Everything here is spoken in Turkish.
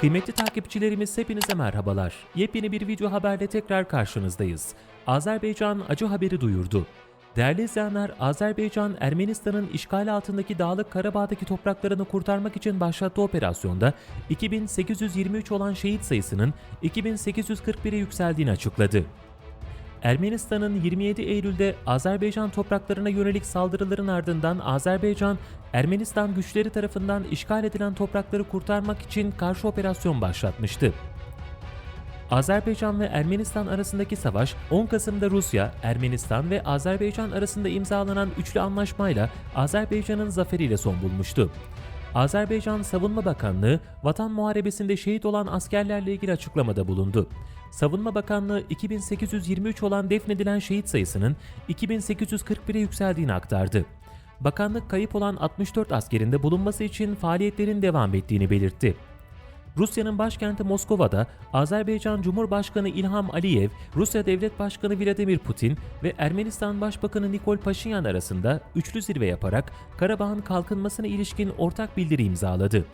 Kıymetli takipçilerimiz hepinize merhabalar. Yepyeni bir video haberle tekrar karşınızdayız. Azerbaycan acı haberi duyurdu. Değerli izleyenler, Azerbaycan, Ermenistan'ın işgali altındaki Dağlık Karabağ'daki topraklarını kurtarmak için başlattığı operasyonda 2823 olan şehit sayısının 2841'e yükseldiğini açıkladı. Ermenistan'ın 27 Eylül'de Azerbaycan topraklarına yönelik saldırıların ardından Azerbaycan, Ermenistan güçleri tarafından işgal edilen toprakları kurtarmak için karşı operasyon başlatmıştı. Azerbaycan ve Ermenistan arasındaki savaş 10 Kasım'da Rusya, Ermenistan ve Azerbaycan arasında imzalanan üçlü anlaşmayla Azerbaycan'ın zaferiyle son bulmuştu. Azerbaycan Savunma Bakanlığı, Vatan Muharebesi'nde şehit olan askerlerle ilgili açıklamada bulundu. Savunma Bakanlığı 2823 olan defnedilen şehit sayısının 2841'e yükseldiğini aktardı. Bakanlık kayıp olan 64 askerin de bulunması için faaliyetlerin devam ettiğini belirtti. Rusya'nın başkenti Moskova'da Azerbaycan Cumhurbaşkanı İlham Aliyev, Rusya Devlet Başkanı Vladimir Putin ve Ermenistan Başbakanı Nikol Paşinyan arasında üçlü zirve yaparak Karabağ'ın kalkınmasına ilişkin ortak bildiri imzaladı.